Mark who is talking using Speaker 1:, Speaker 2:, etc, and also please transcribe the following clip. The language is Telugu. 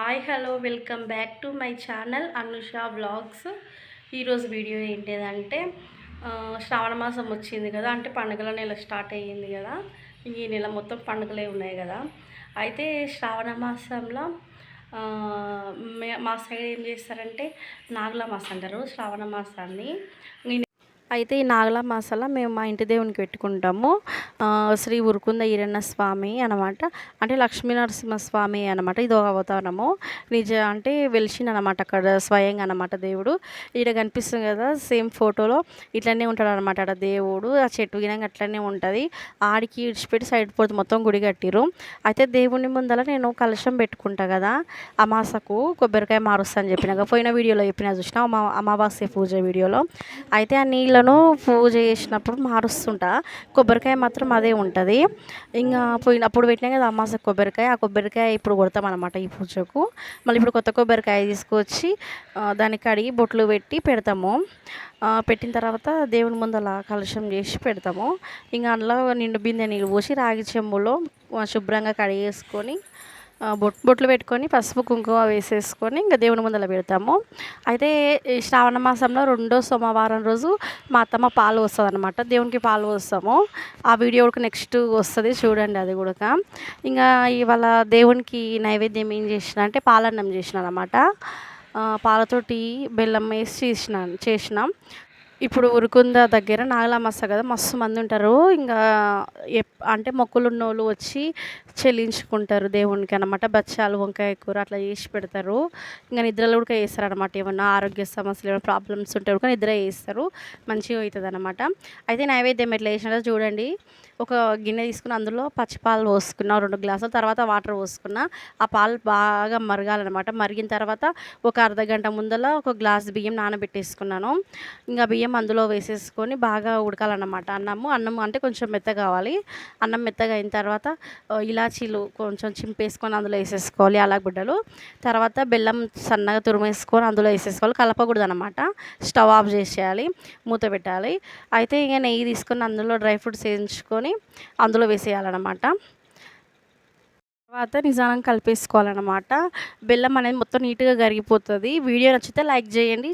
Speaker 1: Hi hello welcome back to my channel Anusha vlogs. ఈరోజు వీడియో ఏంటిదంటే శ్రావణ మాసం వచ్చింది కదా అంటే పండుగల నెల స్టార్ట్ అయ్యింది కదా ఈ నెల మొత్తం పండుగలే ఉన్నాయి కదా. అయితే శ్రావణ మాసంలో మా సైడ్ ఏం చేస్తారంటే నాగుల మాసం అంటారు శ్రావణ మాసాన్ని. అయితే ఈ నాగల మసాలా మేము మా ఇంటి దేవునికి పెట్టుకుంటాము. శ్రీ ఉరుకుంద ఈరన్న స్వామి అనమాట అంటే లక్ష్మీ నరసింహ స్వామి అనమాట ఇది ఒక అవతారము. నిజ అంటే వెలిసింది అనమాట అక్కడ స్వయంగా అనమాట దేవుడు. ఇక్కడ కనిపిస్తుంది కదా సేమ్ ఫోటోలో ఇట్లనే ఉంటాడు అనమాట అక్కడ దేవుడు. ఆ చెట్టు గినంగా అట్లనే ఉంటుంది. ఆడికి ఇడిచిపెట్టి సైడ్ పోతే మొత్తం గుడి కట్టిరు అయితే దేవుని ముందర నేను కలశం పెట్టుకుంటా కదా అమాసకు కొబ్బరికాయ మారుస్తా అని చెప్పినాక పోయిన వీడియోలో చెప్పిన చూసిన అమా అమావాస్య పూజ వీడియోలో. అయితే ఆ నీళ్ళను పూజ చేసినప్పుడు మారుస్తుంటా. కొబ్బరికాయ మాత్రం అదే ఉంటుంది. ఇంకా పోయిన అప్పుడు పెట్టినా కదా అమాస కొబ్బరికాయ. ఆ కొబ్బరికాయ ఇప్పుడు కొడతాం అనమాట ఈ పూజకు. మళ్ళీ ఇప్పుడు కొత్త కొబ్బరికాయ తీసుకొచ్చి దానికి కడిగి బొట్లు పెట్టి పెడతాము. పెట్టిన తర్వాత దేవుని ముందల కలుషం చేసి పెడతాము. ఇంకా అందులో నిండు బిందె నీళ్ళు పోసి రాగి చెంబులో శుభ్రంగా కడిగేసుకొని బొట్ బొట్లు పెట్టుకొని పసుపు కుంకుమ వేసేసుకొని ఇంకా దేవుని ముందర పెడతాము. అయితే శ్రావణ మాసంలో రెండో సోమవారం రోజు మా అత్తమ్మ పాలు వస్తుంది అనమాట దేవునికి పాలు పోస్తాము. ఆ వీడియో కూడా నెక్స్ట్ వస్తుంది చూడండి అది కూడా. ఇంకా ఇవాళ దేవునికి నైవేద్యం ఏం చేసిన అంటే పాలన్నం చేసిన అనమాట పాలతోటి బెల్లం వేసి చేసిన చేసినాం. ఇప్పుడు ఉరుకుంద దగ్గర నాగలామస్త కదా మస్తు మంది ఉంటారు. ఇంకా ఎప్- అంటే మొక్కులు ఉన్నోళ్ళు వచ్చి చెల్లించుకుంటారు దేవునికి అనమాట బచ్చాలు వంకాయ కూర అట్లా చేసి పెడతారు. ఇంకా నిద్రలో కూడా వేస్తారు అనమాట ఏమన్నా ఆరోగ్య సమస్యలు ఏమైనా ప్రాబ్లమ్స్ ఉంటే కూడా నిద్ర వేస్తారు మంచిగా అవుతుంది అనమాట అయితే నైవేద్యం ఎట్లా వేసినారో చూడండి. ఒక గిన్నె తీసుకుని అందులో పచ్చిపాలు పోసుకున్నా రెండు గ్లాసులు తర్వాత వాటర్ పోసుకున్నా ఆ పాలు బాగా మరగాలన్నమాట. మరిగిన తర్వాత ఒక అర్ధ గంట ముందల ఒక గ్లాస్ బియ్యం నానబెట్టేసుకున్నాను. ఇంకా బియ్యం అందులో వేసేసుకొని బాగా ఉడకాలన్నమాట. అన్నము అన్నం అంటే కొంచెం మెత్తగా కావాలి. అన్నం మెత్తగా అయిన తర్వాత ఇలాచీలు కొంచెం చింపేసుకొని అందులో వేసేసుకోవాలి అలాగుడ్డలు తర్వాత బెల్లం సన్నగా తురిమేసుకొని అందులో వేసేసుకోవాలి. కలపకూడదు అనమాట స్టవ్ ఆఫ్ చేసేయాలి మూత పెట్టాలి. అయితే ఇక నెయ్యి తీసుకొని అందులో డ్రై ఫ్రూట్స్ వేయించుకొని అందులో వేసేయాలన్నమాట. తర్వాత నిజానం కలిపేసుకోవాలన్నమాట. బెల్లం అనేది మొత్తం నీట్గా కరిగిపోతుంది. వీడియో నచ్చితే లైక్ చేయండి.